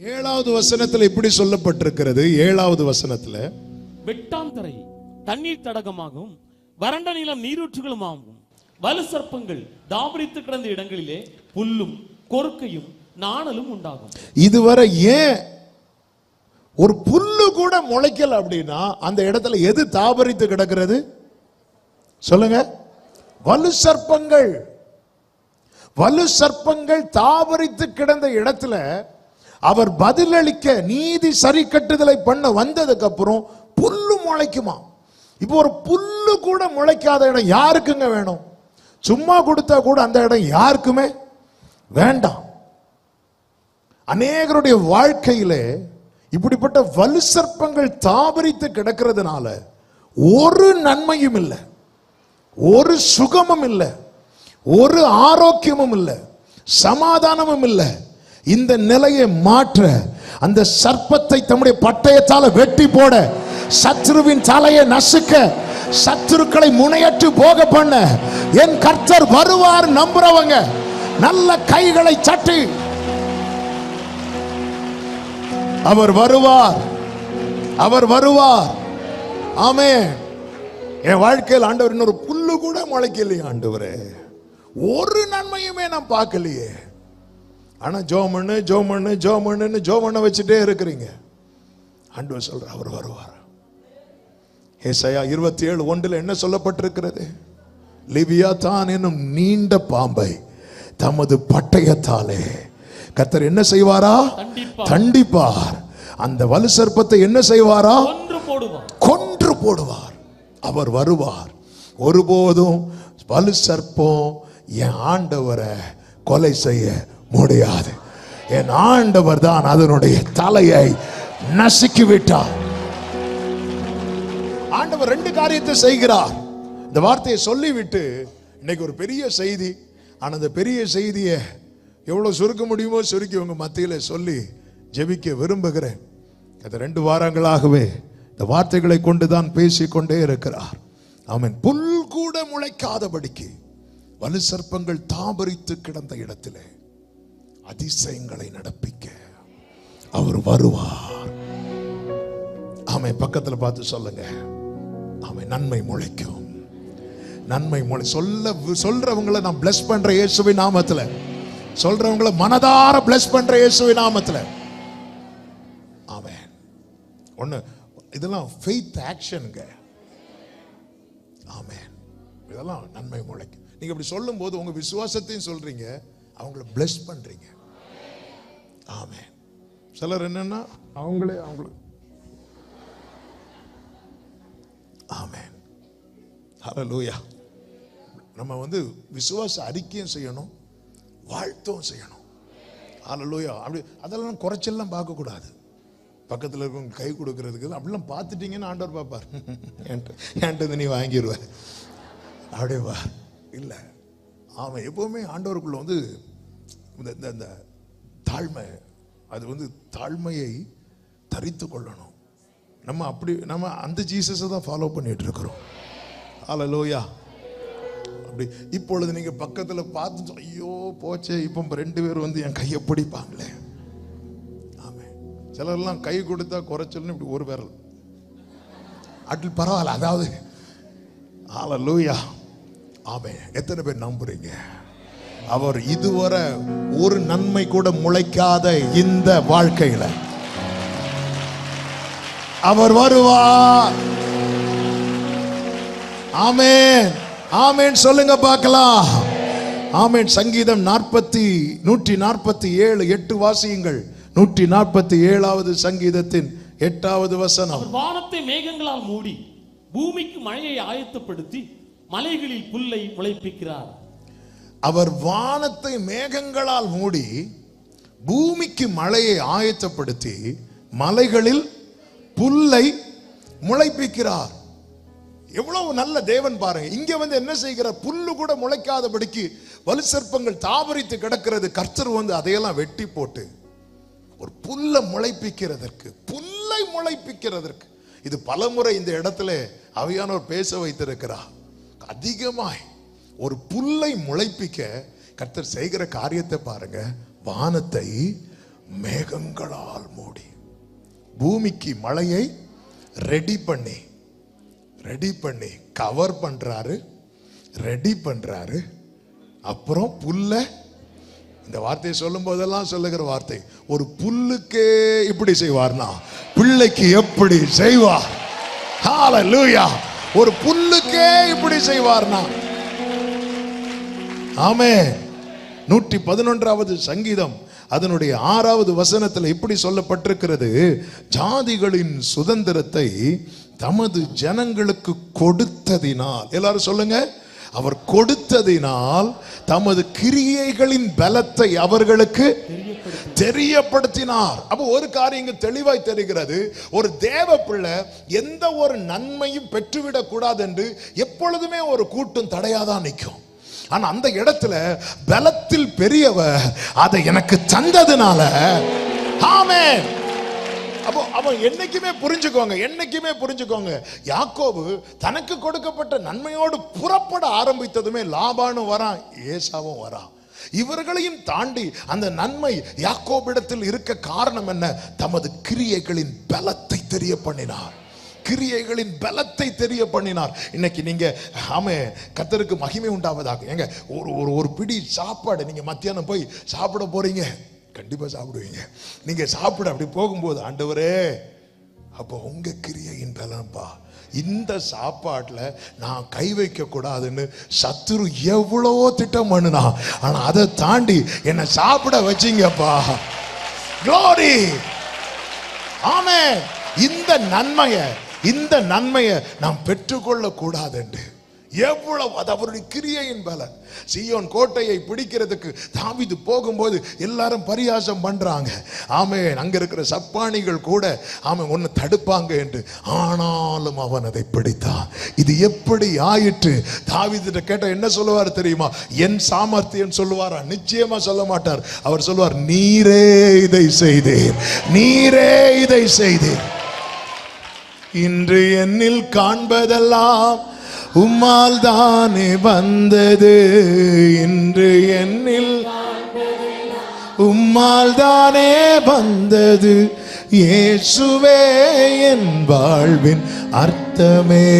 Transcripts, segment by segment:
ஏழாவது வசனத்துல இப்படி சொல்லப்பட்டிருக்கிறது. ஏழாவது வசனத்துல வெட்டாந்தரை தண்ணீர் தடகமாகவும் வறண்ட நிலம் நீரூற்றுகளுமாகும் வலு சர்ப்பங்கள் தாபரித்து கிடந்த இடங்களிலே புல்லும் கொறுக்கையும் நாணலும் உண்டாகும். இதுவரை ஏன் ஒரு புல்லு கூட முளைக்கல அப்படின்னா அந்த இடத்துல எது தாபரித்து கிடக்கிறது? சொல்லுங்க. வலு சர்ப்பங்கள் வலு சர்ப்பங்கள் தாபரித்து கிடந்த இடத்துல அவர் பதிலளிக்க நீதி சரி கட்டுதலை பண்ண வந்ததுக்கு அப்புறம் புல்லு முளைக்குமா? இப்போ ஒரு புல்லு கூட முளைக்காத இடம் யாருக்குங்க வேணும்? சும்மா கொடுத்தா கூட அந்த இடம் யாருக்குமே வேண்டாம். அநேகருடைய வாழ்க்கையிலே இப்படிப்பட்ட வலு சர்ப்பங்கள் தாபரித்து கிடக்கிறதுனால ஒரு நன்மையும் இல்லை. ஒரு சுகமும் இல்லை. ஒரு ஆரோக்கியமும் இல்லை. சமாதானமும் இல்லை. இந்த நிலையை மாற்ற அந்த சர்ப்பத்தை தம்முடைய பட்டயத்தால வெட்டி போட சத்ருவின் தலையை நசுக்க சத்துருக்களை முனையற்று போக பண்ண என் கர்த்தர் வருவார் நம்புறவங்க. நல்ல கைகளை சட்டி அவர் வருவார். அவர் வருவார். ஆமே என் வாழ்க்கையில் ஆண்டவர் இன்னொரு புல்லு கூட முளைக்கலையே ஆண்டவரே. ஒரு நன்மையுமே நான் பார்க்கலையே. ஆனா ஜோமண்ணு ஜோமண்ணு ஜோமண்ணுன்னு ஜோமண்ண வச்சுட்டே இருக்கிறீங்க. ஆண்டவர் சொல்ற அவர் வருவார்? ஏசாயா இருபத்தி ஏழு ஒன்றில் என்ன சொல்லப்பட்டிருக்கிறது? லிபியா தான் என்னும் நீண்ட பாம்பை தமது பட்டயத்தாலே. கர்த்தர் என்ன செய்வாரா? தண்டிப்பார். அந்த வலு சர்ப்பத்தை என்ன செய்வாரா? கொன்று போடுவார். அவர் வருவார். ஒருபோதும் வலு சர்ப்பம் என் ஆண்டவரை கொலை செய்ய முடியாது. என் ஆண்டவர் தான் அதனுடைய தலையை நசுக்கி விட்டார் ஆண்டவர் ரெண்டு காரியத்தை செய்கிறார். இந்த வார்த்தையை சொல்லிவிட்டு இன்னைக்கு ஒரு பெரிய செய்தி ஆனால் அந்த பெரிய செய்தியை எவ்வளவு சுருக்க முடியுமோ சுருக்கி உங்க மத்தியில சொல்லி ஜெபிக்க விரும்புகிறேன். அது ரெண்டு வாரங்களாகவே இந்த வார்த்தைகளை கொண்டு தான் பேசிக்கொண்டே இருக்கிறார். அவன் புல் கூட முளைக்காதபடிக்கு வலு சர்ப்பங்கள் தாபரித்து கிடந்த இடத்திலே அதிசயங்களை நடப்பிக்க அவர் வருவார். ஆமை பக்கத்தில் பார்த்து சொல்லுங்க. ஆமை நன்மை முளைக்கும். நன்மை முளை சொல்ல சொல்றவங்களை நான் பிளஸ் பண்ற இயேசுவை நாமத்துல. சொல்றவங்களை மனதார பிளஸ் பண்ற இயேசுவை நாமத்துல. ஆமென். ஒண்ணு இதெல்லாம் ஃபெய்த் ஆக்ஷனுங்க ஆமென். இதெல்லாம் நன்மை முளைக்கும். நீங்க இப்படி சொல்லும்போது உங்க விசுவாசத்தையும் சொல்றீங்க. அவங்கள பிளஸ் பண்றீங்க. ஆமென். சிலர் என்னன்னா அவங்களே அவங்களுக்கு ஆமென். ஹalleluya. நம்ம வந்து விசுவாச அறிக்கையும் செய்யணும் வாழ்த்தும் செய்யணும். ஹalleluya. அப்படி அதெல்லாம் குறைச்செல்லாம் பார்க்க கூடாது பக்கத்தில் இருக்கவங்க கை கொடுக்கறதுக்கு அப்படிலாம் பார்த்துட்டீங்கன்னு ஆண்டவர் பார்ப்பார். என்கிட்ட என்கிட்ட நீ வாங்கிடுவ அப்படியே வா. இல்லை. அவன் எப்பவுமே ஆண்டவருக்குள்ள வந்து இந்த- இந்த தாழ்மை. அது வந்து தாழ்மையை தரித்து கொள்ளணும். நம்ம அப்படி நம்ம அந்த ஜீசஸை தான் ஃபாலோ பண்ணிட்டு இருக்கிறோம். லோயா அப்படி இப்பொழுது நீங்க பக்கத்தில் பார்த்து ஐயோ போச்சே இப்போ ரெண்டு பேர் வந்து என் கையை பிடிப்பாங்களே. ஆமே சிலர்லாம் கை கொடுத்தா குறைச்சல்னு இப்படி ஒரு விரல். அட்டில் பரவாயில்ல அதாவது ஆல லூயா ஆமே எத்தனை பேர் நம்புறீங்க? அவர் இதுவரை ஒரு நன்மை கூட முளைக்காத இந்த வாழ்க்கையில. அவர் வருவார். ஆமேன். ஆமேன். சொல்லுங்க பார்க்கலாம். ஆமேன். சங்கீதம் நாற்பத்தி நூற்றி நாற்பத்தி ஏழு எட்டு வாசியுங்கள். நூற்றி நாற்பத்தி ஏழாவது சங்கீதத்தின் எட்டாவது வசனம். வானத்தை மேகங்களால் மூடி பூமிக்கு மழையை ஆயத்தப்படுத்தி மலைகளில் புல்லை முளைப்பிக்கிறார் அவர் வானத்தை மேகங்களால் மூடி பூமிக்கு மழையை ஆயத்தப்படுத்தி மலைகளில் புல்லை முளைப்பிக்கிறார். எவ்வளவு நல்ல தேவன் பாருங்க. இங்க வந்து என்ன செய்கிறார் புல்லு கூட முளைக்காதபடிக்கு வலு சர்ப்பங்கள் தாபரித்து கிடக்கிறது. கர்த்தர் வந்து அதையெல்லாம் வெட்டி போட்டு ஒரு புல்லை முளைப்பிக்கிறதற்கு புல்லை முளைப்பிக்கிறதற்கு. இது பலமுறை இந்த இடத்துல அவையானவர் பேச வைத்திருக்கிறார். அதிகமாய் ஒரு புல்லை முளைப்பிக்க கர்த்தர் செய்கிற காரியத்தை பாருங்க. வானத்தை மேகங்களால் மூடி பூமிக்கு மழையை ரெடி பண்ணி ரெடி பண்ணி கவர் பண்றாரு ரெடி பண்றாரு. அப்புறம் புல்ல இந்த வார்த்தையை சொல்லும் போதெல்லாம் சொல்லுகிற வார்த்தை ஒரு புல்லுக்கே இப்படி செய்வார்னா பிள்ளைக்கு எப்படி செய்வார்? ஹalleluya ஒரு புல்லுக்கே இப்படி செய்வார்னா ஆமே நூற்றி பதினொன்றாவது சங்கீதம் அதனுடைய ஆறாவது வசனத்தில் இப்படி சொல்லப்பட்டிருக்கிறது. ஜாதிகளின் சுதந்திரத்தை தமது ஜனங்களுக்கு கொடுத்ததினால் எல்லாரும் சொல்லுங்க. அவர் கொடுத்ததினால் தமது கிரியைகளின் பலத்தை அவர்களுக்கு தெரியப்படுத்தினார். அப்போ ஒரு காரியம் இங்கு தெளிவாய் தெரிகிறது. ஒரு தேவ பிள்ளை எந்த ஒரு நன்மையும் பெற்றுவிடக் கூடாது என்று எப்பொழுதுமே ஒரு கூட்டம் தடையாதான் நிற்கும். ஆனா அந்த இடத்துல பலத்தில் பெரியவ அதை எனக்கு தந்ததுனால. ஆமே அப்போ அவன் என்னைக்குமே புரிஞ்சுக்கோங்க என்னைக்குமே புரிஞ்சுக்கோங்க. யாக்கோபு தனக்கு கொடுக்கப்பட்ட நன்மையோடு புறப்பட ஆரம்பித்ததுமே லாபானு வரான் ஏசாவும் வரான். இவர்களையும் தாண்டி அந்த நன்மை யாக்கோபிடத்தில் இருக்க காரணம் என்ன? தமது கிரியைகளின் பலத்தை தெரிய பண்ணினார் கிரியைகளின் பலத்தை தெரிய பண்ணினார் இன்னைக்கு நீங்க ஆமே கத்தருக்கு மகிமை உண்டாவதாக. ஏங்க ஒரு ஒரு ஒரு பிடி சாப்பாடு நீங்க மத்தியானம் போய் சாப்பிட போறீங்க. கண்டிப்பா சாப்பிடுவீங்க. நீங்க சாப்பிட அப்படி போகும்போது ஆண்டவரே அப்போ உங்க கிரியையின் பலன்பா. இந்த சாப்பாட்டில் நான் கை வைக்க கூடாதுன்னு சத்துரு எவ்வளவோ திட்டம் பண்ணுனா. ஆனால் அதை தாண்டி என்னை சாப்பிட வச்சீங்கப்பா. க்ளோரி ஆமே இந்த நன்மையை இந்த நன்மையை நாம் பெற்றுக்கொள்ள கூடாதுண்டு எவ்வளவு அது அவருடைய கிரியையின் பலன். சீயோன் கோட்டையை பிடிக்கிறதுக்கு தாவிது போகும்போது எல்லாரும் பரியாசம் பண்றாங்க. ஆமே அங்க இருக்கிற சப்பானிகள் கூட ஆமே ஒன்னு தடுப்பாங்க என்று. ஆனாலும் அவன் அதை பிடித்தான். இது எப்படி ஆயிற்று? தாவிதிட்ட கேட்ட என்ன சொல்லுவார் தெரியுமா? என் சாமர்த்தியம் சொல்லுவாரா? நிச்சயமா சொல்ல மாட்டார். அவர் சொல்லுவார் நீரே இதை செய்தேன். நீரே இதை செய்தேன். இன்று என்னில் காண்பதெல்லாம் உம்மால் தானே வந்தது. இன்று என்னில் உம்மால் தானே வந்தது. இயேசுவே என் வாழ்வின் அர்த்தமே.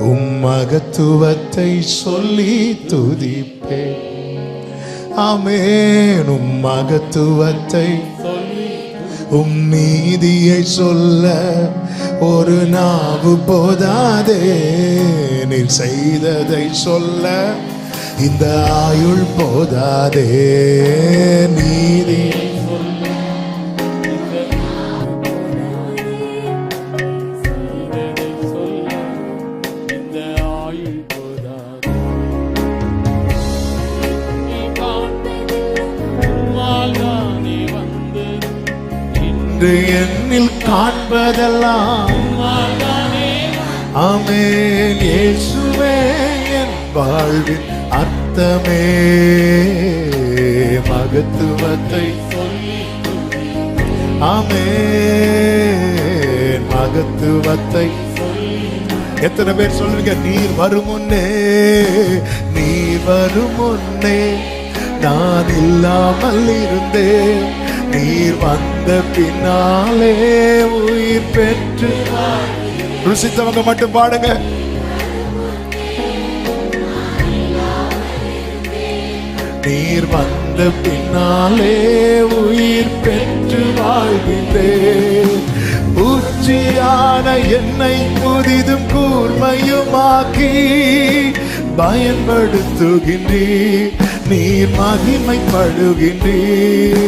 உம்மகத்துவத்தை சொல்லி துதிப்பேன். ஆமேன். உம்மகத்துவத்தை உம் நீதியை சொல்ல ஒரு நாவு போதாதே. நீர் செய்ததை சொல்ல இந்த ஆயுள் போதாதே. நீதி இன்று என்னில் காண்பதெல்லாம் உம்மால்தானே இயேசுவே என் வாழ்வின் அர்த்தமே. மகத்துவத்தை ஆமென். மகத்துவத்தை எத்தனை பேர் சொல்லுங்க நீர் வரும் முன்னே நீர் வரும் முன்னே நான் இல்லாமல் இருந்தேன். நீர் வந்த பின்னாலே உயிர் பெற்று ருசித்தவங்க மட்டும் பாடுங்க. நீர் வந்த பின்னாலே உயிர் பெற்று வாழ்கின்றேன் உச்சியான என்னை புதிதும் கூர்மையுமாக்கி பயன்படுத்துகின்றீர். நீர் மகிமைப்படுகின்றீர்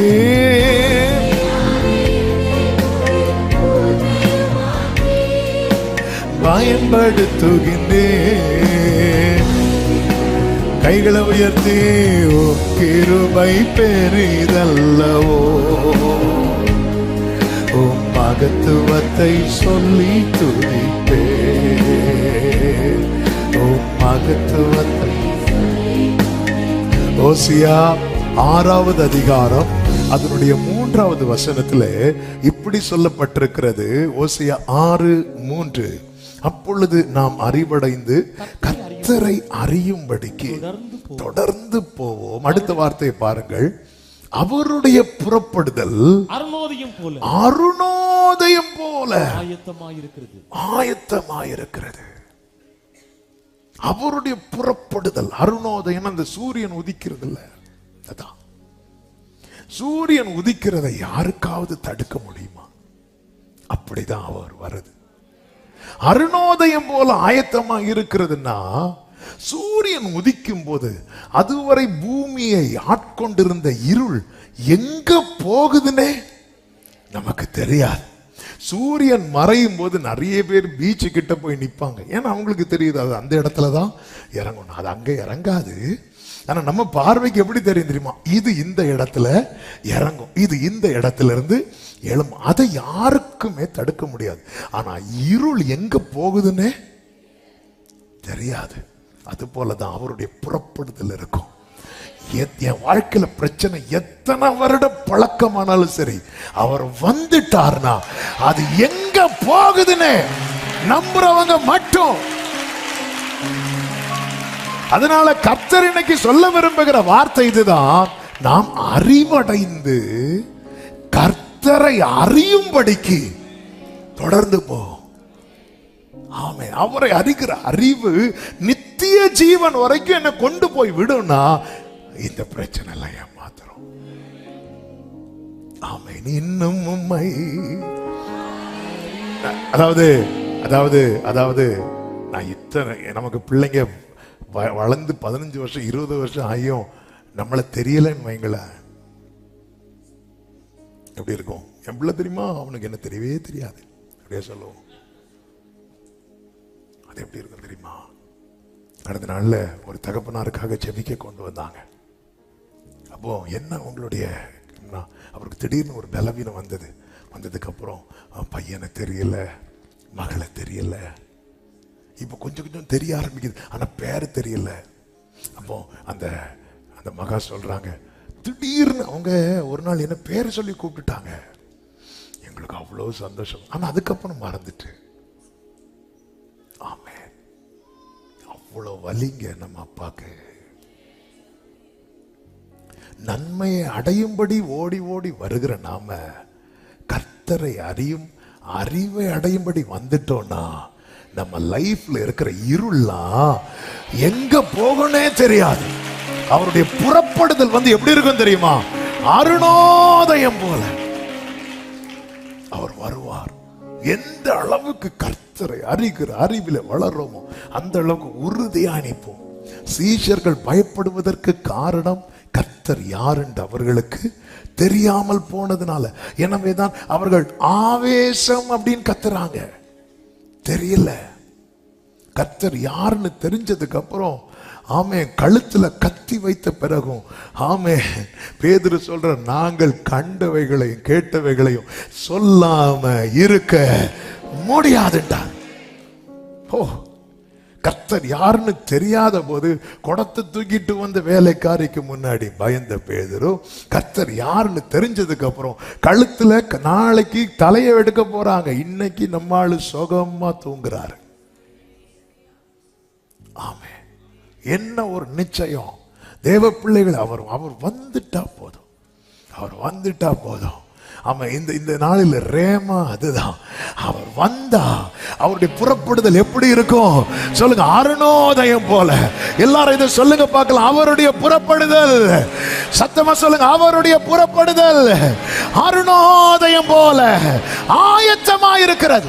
பயன்படுத்துகின்றேன். கைகளை உயர்த்தி ஓ கிருபை பெரிதல்லவோ. உம் மகத்துவத்தை சொல்லி துதிப்பே உம் மகத்துவத்தை ஓசியா ஆறாவது அதிகாரம் அதனுடைய மூன்றாவது வசனத்திலே இப்படி சொல்லப்பட்டிருக்கிறது. ஓசியா ஆறு மூன்று. அப்பொழுது நாம் அறிவடைந்து கர்த்தரை அறியும்படிக்கு தொடர்ந்து போவோம். அடுத்த வார்த்தையை பாருங்கள். அவருடைய புறப்படுதல் அருணோதயம் போல. அருணோதயம் போல ஆயத்தமாயிருக்கிறது. ஆயத்தமாயிருக்கிறது. அவருடைய புறப்படுதல் அருணோதயம் அந்த சூரியன் உதிக்கிறது இல்லை அதான். சூரியன் உதிக்கிறதை யாருக்காவது தடுக்க முடியுமா? அப்படிதான் அவர் வருது அருணோதயம் போல ஆயத்தமா இருக்கிறதுன்னா சூரியன் உதிக்கும் போது அதுவரை பூமியை ஆட்கொண்டிருந்த இருள் எங்க போகுதுன்னே நமக்கு தெரியாது. சூரியன் மறையும் போது நிறைய பேர் பீச்சு கிட்ட போய் நிற்பாங்க ஏன்னா அவங்களுக்கு தெரியுது அது அந்த இடத்துல தான் இறங்கணும். அது அங்கே இறங்காது. ஆனால் நம்ம பார்வைக்கு எப்படி தெரியும் தெரியுமா? இது இந்த இடத்துல இறங்கும். இது இந்த இடத்துல இருந்து எழும். அதை யாருக்குமே தடுக்க முடியாது. ஆனால் இருள் எங்கே போகுதுன்னே தெரியாது. அது போலதான் அவருடைய புறப்படுதல் இருக்கும். என் வாழ்க்கையில பிரச்சனை எத்தனை வருட பழக்கமானாலும் சரி அவர் வந்துட்டார்னா அது எங்க போகுதுன்னு நம்புறவங்க மட்டும். அதனால கர்த்தர் இன்னைக்கு சொல்ல விரும்புகிற வார்த்தை இதுதான். நாம் அறிவடைந்து கர்த்தரை அறியும்படிக்கு தொடர்ந்து போ. ஆமே அவரை அறிகிற அறிவு நித்திய ஜீவன் வரைக்கும் என்ன கொண்டு போய் விடும்னா இந்த பிரச்சனை எல்லாம் ஏமாத்துறோம். ஆமே இன்னும் உண்மை அதாவது அதாவது அதாவது நான் இத்தனை நமக்கு பிள்ளைங்க வ- வளர்ந்து பதினஞ்சு வருஷம் இருபது வருஷம் ஆகியும் நம்மளை தெரியலன்னு வைங்களேன். எப்படி இருக்கும்? என் பிள்ளை தெரியுமா? அவனுக்கு என்ன தெரியவே தெரியாது. அப்படியே சொல்லுவோம். அது எப்படி இருக்கும் தெரியுமா? கடந்த நாள்ல ஒரு தகப்பனாருக்காக செபிக்க கொண்டு வந்தாங்க. அப்போ என்ன உங்களுடைய அவருக்கு திடீர்னு ஒரு பலவீனம் வந்தது. வந்ததுக்கப்புறம் பையனை தெரியல மகளை தெரியல. இப்போ கொஞ்சம் கொஞ்சம் தெரிய ஆரம்பிக்குது. ஆனா பேர் தெரியல. அப்போ அந்த அந்த மகா சொல்றாங்க திடீர்னு அவங்க ஒரு நாள் என்ன பேரை சொல்லி கூப்பிட்டுட்டாங்க. எங்களுக்கு அவ்வளோ சந்தோஷம். ஆனால் அதுக்கப்புறம் மறந்துட்டு. ஆமே அவ்வளோ வலிங்க நம்ம அப்பாக்கு. நன்மையை அடையும்படி ஓடி ஓடி வருகிற நாம கர்த்தரை அறியும் அறிவை அடையும்படி வந்துட்டோம்னா நம்ம லைஃப்ல இருக்கிற இருள்லாம் எங்க போகணே தெரியாது. அவருடைய புறப்படுதல் வந்து எப்படி இருக்கும் தெரியுமா? அருணோதயம் போல. அவர் வருவார். எந்த அளவுக்கு கர்த்தரை அறிகிற அறிவில வளர்றோமோ அந்த அளவுக்கு உறுதியா நிற்போம். சீஷர்கள் பயப்படுவதற்கு காரணம் கர்த்தர் யார் என்று அவர்களுக்கு தெரியாமல் போனதுனால. எனவேதான் அவர்கள் ஆவேசம் அப்படின்னு கத்துறாங்க. தெரியல. கர்த்தர் யாருன்னு தெரிஞ்சதுக்கு அப்புறம் ஆமே கழுத்துல கத்தி வைத்த பிறகும் ஆமே பேதுரு சொல்ற நாங்கள் கண்டவைகளையும் கேட்டவைகளையும் சொல்லாம இருக்க முடியாதுன்றார். ஓ கர்த்தர் யாருன்னு தெரியாத போது குடத்தை தூக்கிட்டு வந்த வேலைக்காரிக்கு முன்னாடி பயந்த பேதரு கர்த்தர் யாருன்னு தெரிஞ்சதுக்கு அப்புறம் கழுத்துல நாளைக்கு தலையை எடுக்க போறாங்க. இன்னைக்கு நம்ம ஆளு சுகமா தூங்குறாரு. ஆமே. என்ன ஒரு நிச்சயம். தேவ பிள்ளைகள் அவர் அவர் வந்துட்டா போதும். அவர் வந்துட்டா போதும். ஆமாம் இந்த இந்த நாளில் ரேமா அதுதான். அவர் வந்தா அவருடைய புறப்படுதல் எப்படி இருக்கும்? சொல்லுங்க அருணோதயம் போல. எல்லாரும் இதை சொல்லுங்க பார்க்கலாம். அவருடைய புறப்படுதல். சத்தமா சொல்லுங்க அவருடைய புறப்படுதல். அருணோதயம் போல. ஆயத்தமா இருக்கிறது.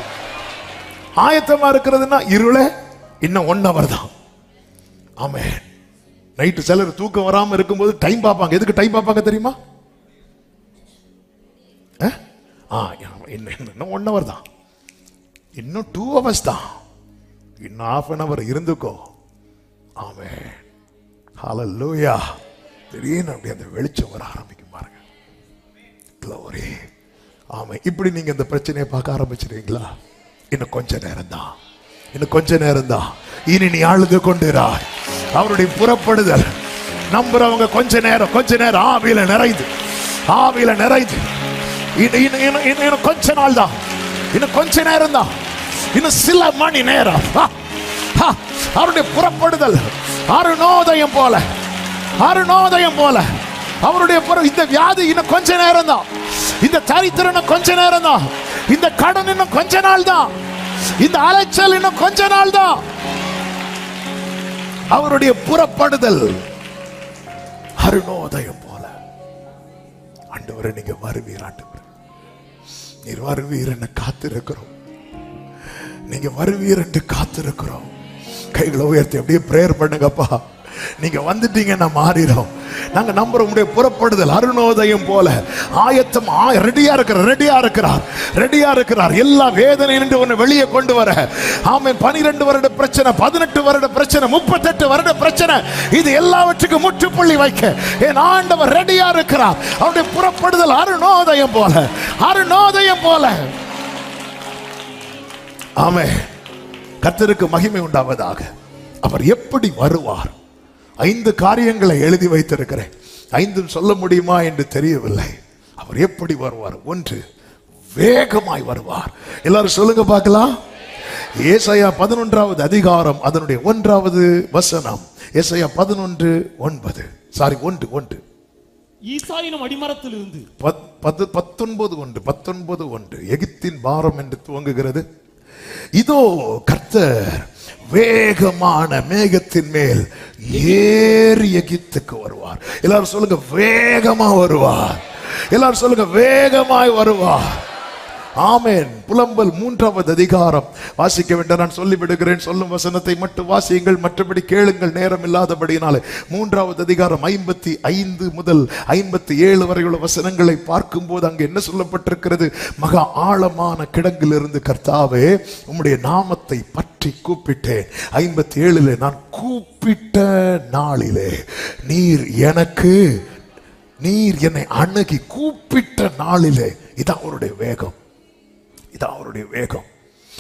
ஆயத்தமா இருக்கிறதுனா இருளே இன்னும் ஒன் அவர் தான். ஆமே நைட்டு சிலர் தூக்கம் வராம இருக்கும்போது டைம் பார்ப்பாங்க. எதுக்கு டைம் பார்ப்பாங்க தெரியுமா? ஆ இன்னும் இன்னும் ஒன் ஹவர் தான். இன்னும் டூ ஹவர்ஸ் தான். இன்னும் ஆஃப் அன் ஹவர் இருந்துக்கோ. ஆமே லூயா திடீர்னு அப்படி அந்த வெளிச்சம் வர ஆரம்பிக்கும் பாருங்க. க்ளோரி ஆமை இப்படி நீங்க இந்த பிரச்சனையை பார்க்க ஆரம்பிச்சிருவீங்களா? இன்னும் கொஞ்ச நேரம் தான். இன்னும் கொஞ்ச நேரம் தான். இனி நீ அழுது கொண்டிராய். அவருடைய புறப்படுதல். நம்புறவங்க கொஞ்ச நேரம் கொஞ்ச நேரம் ஆவியில நிறைந்து ஆவியில நிறைந்து இன்னும் கொஞ்ச நாள் தான். இன்னும் கொஞ்ச நேரம் தான். இன்னும் சில மணி நேரம். அவருடைய புறப்படுதல் அருணோதயம் போல அருணோதயம் போல. அவருடைய புற இந்த வியாதி இன்னும் கொஞ்ச நேரம் தான். இந்த தரித்திரம் இன்னும் கொஞ்ச நேரம் தான். இந்த கடன் இன்னும் கொஞ்ச நாள் தான். இந்த அலைச்சல் இன்னும் கொஞ்ச நாள் தான். அவருடைய புறப்படுதல் அருணோதயம் போல. ஆண்டவரை நீங்க வருவீர் நீர் வருவீர் என்று காத்திருக்கிறோம். நீங்க வருவீர் என்று காத்திருக்கிறோம். கைகளை உயர்த்தி அப்படியே பிரேயர் பண்ணுங்கப்பா. நீங்க வந்துட்டீங்கன்னா மாறிடும். நாங்க நம்புற உடைய புறப்படுதல் அருணோதயம் போல. ஆயத்தம் ரெடியா இருக்கிறார் ரெடியா இருக்கிறார் ரெடியா இருக்கிறார். எல்லா வேதனை நின்று உன்னை வெளியே கொண்டு வர. ஆமை பனிரெண்டு வருட பிரச்சனை பதினெட்டு வருட பிரச்சனை முப்பத்தெட்டு வருட பிரச்சனை இது எல்லாவற்றுக்கும் முற்றுப்புள்ளி வைக்க. என் ஆண்டவர் ரெடியா இருக்கிறார். அவருடைய புறப்படுதல் அருணோதயம் போல. அருணோதயம் போல. ஆமே கத்தருக்கு மகிமை உண்டாவதாக. அவர் எப்படி வருவார்? ஐந்து காரியங்களை எழுதி வைத்திருக்கிறேன். ஐந்தும் சொல்ல முடியுமா என்று தெரியவில்லை. அவர் எப்படி வருவார்? ஒன்று வேகமாய் வருவார். எல்லாரும் சொல்லுங்க பார்க்கலாம். ஏசாயா பதினொன்றாவது அதிகாரம் அதனுடைய ஒன்றாவது வசனம். ஏசாயா பதினொன்று ஒன்பது. சாரி ஒன்று ஒன்று. ஈசாயினும் அடிமரத்திலிருந்து. பத்- பத்து- பத்தொன்பது ஒன்று பத்தொன்பது ஒன்று. எகிப்தின் பாரம் என்று துவங்குகிறது. இதோ கர்த்தர் வேகமான மேகத்தின் மேல் ஏறி எகித்துக்கு வருவார். எல்லாரும் சொல்லுங்க வேகமா வருவார். எல்லாரும் சொல்லுங்க வேகமாய் வருவார். ஆமேன். புலம்பல் மூன்றாவது அதிகாரம். வாசிக்க வேண்டாம் நான் சொல்லிவிடுகிறேன். சொல்லும் வசனத்தை மட்டும் வாசியுங்கள். மற்றபடி கேளுங்கள். நேரம் இல்லாதபடியினாலே. மூன்றாவது அதிகாரம் ஐம்பத்தி ஐந்து முதல் ஐம்பத்தி ஏழு வரையுள்ள வசனங்களை பார்க்கும்போது அங்கு என்ன சொல்லப்பட்டிருக்கிறது? மகா ஆழமான கிடங்கிலிருந்து கர்த்தாவே உம்முடைய நாமத்தை பற்றி கூப்பிட்டேன். ஐம்பத்தி ஏழுல நான் கூப்பிட்ட நாளிலே நீர் எனக்கு நீர் என்னை அணுகி கூப்பிட்ட நாளிலே. இதான் அவருடைய வேகம். இதான் அவருடைய வேகம்.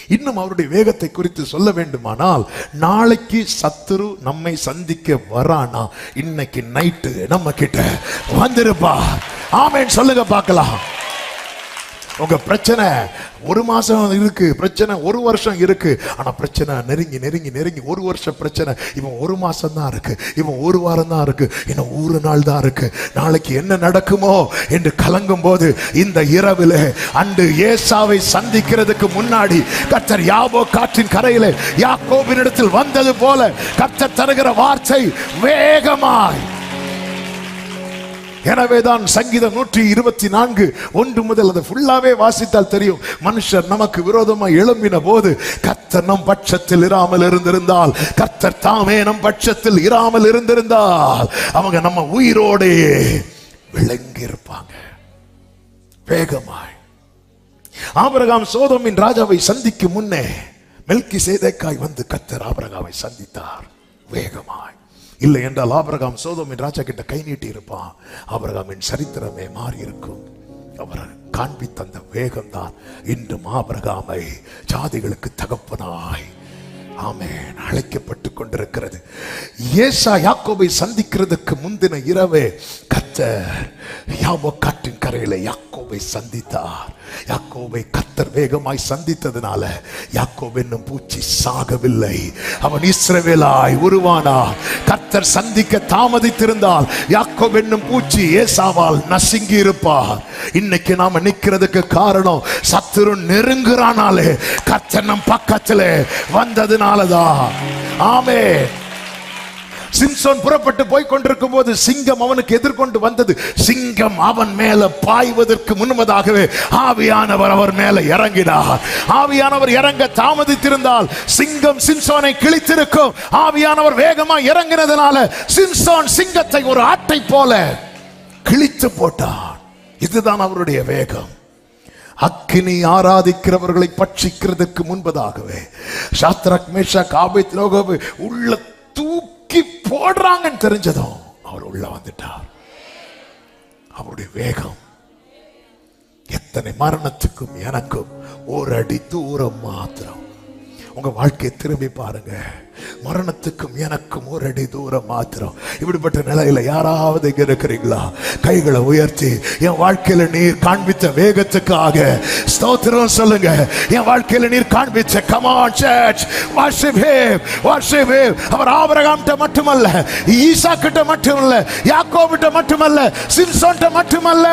இன்னும் அவருடைய வேகத்தை குறித்து சொல்ல வேண்டுமானால் நாளைக்கு சத்துரு நம்மை சந்திக்க வரானா? இன்னைக்கு நைட்டு நம்ம கிட்ட வந்திருப்பா. ஆமேன் சொல்லுங்க பார்க்கலாம். உங்க பிரச்சனை ஒரு மாசம் இருக்கு பிரச்சனை ஒரு வருஷம் இருக்கு. ஆனா பிரச்சனை நெருங்கி நெருங்கி நெருங்கி ஒரு வருஷம் பிரச்சனை. இவன் ஒரு மாசம் தான் இருக்கு. இவன் ஒரு வாரம் தான் இருக்கு. இன்னும் ஒரு நாள் தான் இருக்கு. நாளைக்கு என்ன நடக்குமோ என்று கலங்கும் போது இந்த இரவில் அன்று ஏசாவை சந்திக்கிறதுக்கு முன்னாடி கர்த்தர் யாபோ காற்றின் கரையில யாக்கோபின் இடத்தில் வந்தது போல கர்த்தர் தருகிற வார்த்தை வேகமாய் எனவேதான் சங்கீதம் நூற்றி இருபத்தி நான்கு. ஒன்று முதல் அதை ஃபுல்லாவே வாசித்தால் தெரியும். மனுஷர் நமக்கு விரோதமாக எழும்பின போது கத்தர் நம் பட்சத்தில் இராமல் இருந்திருந்தால் கத்தர் தாமே நம் பட்சத்தில் இராமல் இருந்திருந்தால் அவங்க நம்ம உயிரோடே விளங்கி இருப்பாங்க வேகமாய். ஆபரகாம் சோதமின் ராஜாவை சந்திக்கும் முன்னே மெல்கி சேதைக்காய் வந்து கத்தர் ஆபரகாவை சந்தித்தார். வேகமாய். இல்லை என்றால் ஆபிரகாம் சோதோமின் ராஜா கிட்ட கை நீட்டி இருப்பான் ஆபிரகாமின் சரித்திரமே மாறி இருக்கும் அவர் காண்பித்த அந்த வேகம்தான் இன்றும் ஆபிரகாமை ஜாதிகளுக்கு தகப்பனாய் ஆமேன் அழைக்கப்பட்டு கொண்டிருக்கிறது. ஏசா யாக்கோபை சந்திக்கிறதுக்கு முந்தின இரவே கத்தர் யாவோ காற்றின் கரையில யாக்கோபை சந்தித்தார். யாக்கோபை கத்தர் வேகமாய் சந்தித்ததுனால யாக்கோப் என்னும் பூச்சி சாகவில்லை. அவன் இஸ்ரவேலாய் உருவானார் கத்தர் சந்திக்க தாமதித்திருந்தால் யாக்கோப் என்னும் பூச்சி ஏசாவால் நசுங்கி இருப்பார் இன்னைக்கு நாம நிக்கிறதுக்கு காரணம் சத்துரு நெருங்குறானாலே கத்தர் நம் பக்கத்திலே வந்ததுனாலதான். ஆமே சிம்சோன் புறப்பட்டு போய் கொண்டிருக்கும் போது சிங்கம் அவனுக்கு எதிர்கொண்டு வந்தது. சிங்கம் அவன் மேல பாய்வதற்கு முன்னதாகவே ஆவியானவர் அவர் மேல இறங்கினார். ஆவியானவர் இறங்க தாமதித்திருந்தால் சிங்கம் சிம்சோனை கிழித்திருக்கும். ஆவியானவர் வேகமா இறங்கினதுனால சிம்சோன் சிங்கத்தை ஒரு ஆட்டை போல கிழித்து போட்டான். இதுதான் அவருடைய வேகம். அக்கினி ஆராதிக்கிறவர்களை பட்சிக்கிறதுக்கு முன்பதாகவே. சாத்ரக் மேஷாக் ஆபேத் லோகோவை உள்ள தூ ஓடுறாங்கன்னு தெரிஞ்சதும் அவர் உள்ள வந்துட்டார். அவருடைய வேகம் எத்தனை மரணத்துக்கும் எனக்கும் ஒரு அடி தூரம் மாத்திரம். உங்க வாழ்க்கையை திரும்பி பாருங்க. மரணத்துக்கும் எனக்கும் ஒரு அடி தூரம் மாத்திரம். இப்படிப்பட்ட நிலையில யாராவது இங்க இருக்கிறீங்களா? கைகளை உயர்த்தி என் வாழ்க்கையில நீர் காண்பித்த வேகத்துக்காக ஸ்தோத்திரம் சொல்லுங்க. என் வாழ்க்கையில நீர் காண்பிச்ச கமான் சர்ச் வாஷிபே வாஷிபே அவர் ஆபிரகாம்கிட்ட மட்டுமல்ல ஈசா கிட்ட மட்டுமல்ல யாக்கோபிட்ட மட்டுமல்ல சிம்சோன்ட்ட மட்டுமல்ல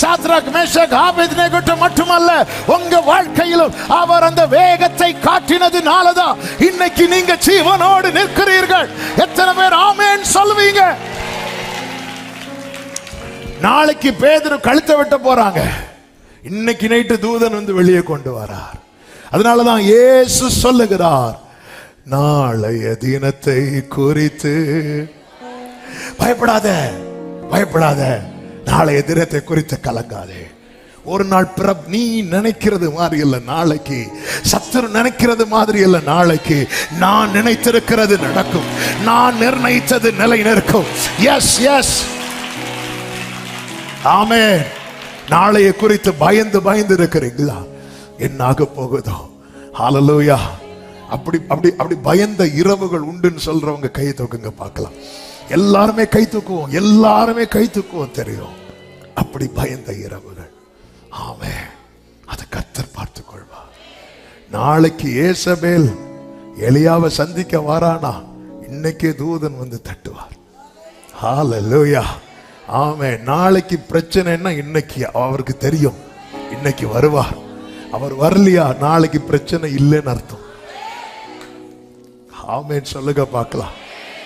சாத்ராக் மேஷக் ஆபேத்நேகோட்ட மட்டுமல்ல. உங்க வாழ்க்கையிலும் அவர் அந்த வேகத்தை காட்டினதுனாலதான் இன்னைக்கு நீங்க ஜீவனோடு நிற்கிறீர்கள். எத்தனை பேர் ஆமேன் சொல்லுவீங்க நாளைக்கு பேதரு கழுத்தை வெட்ட போறாங்க. இன்னைக்கு நைட்டு தூதன் வந்து வெளியே கொண்டு வரார். அதனாலதான் இயேசு சொல்லுகிறார் நாளைய தினத்தை குறித்து பயப்படாத பயப்படாத. நாளைய தினத்தை குறித்து கலங்காதே. ஒரு நாள் பிற நீ நினைக்கிறது மாதிரி இல்ல நாளைக்கு. சத்துரு நினைக்கிறது மாதிரி இல்ல நாளைக்கு. நான் நினைத்திருக்கிறது நடக்கும். நான் நிர்ணயித்தது நிலை நிற்கும். எஸ் எஸ் ஆமே நாளைய குறித்து பயந்து பயந்து இருக்கிறீங்களா? என்ன ஆக போகுதோ? ஹalleluya அப்படி அப்படி அப்படி பயந்த இரவுகள் உண்டுன்னு சொல்றவங்க கை தூக்குங்க பார்க்கலாம். எல்லாருமே கை தூக்குவோம் எல்லாருமே கை தூக்குவோம் தெரியும். அப்படி பயந்த இரவுகள். ஆமே அதை கத்தர் பார்த்து கொள்வார் நாளைக்கு ஏசபேல் எலியாவை சந்திக்க வாரானா இன்னைக்கே தூதன் வந்து தட்டுவார். ஹalleluya. ஆமே நாளைக்கு பிரச்சனைன்னா இன்னைக்கு அவருக்கு தெரியும். இன்னைக்கு வருவார். அவர் வரலையா? நாளைக்கு பிரச்சனை இல்லைன்னு அர்த்தம். ஆமேன்னு சொல்லுங்க பார்க்கலாம்.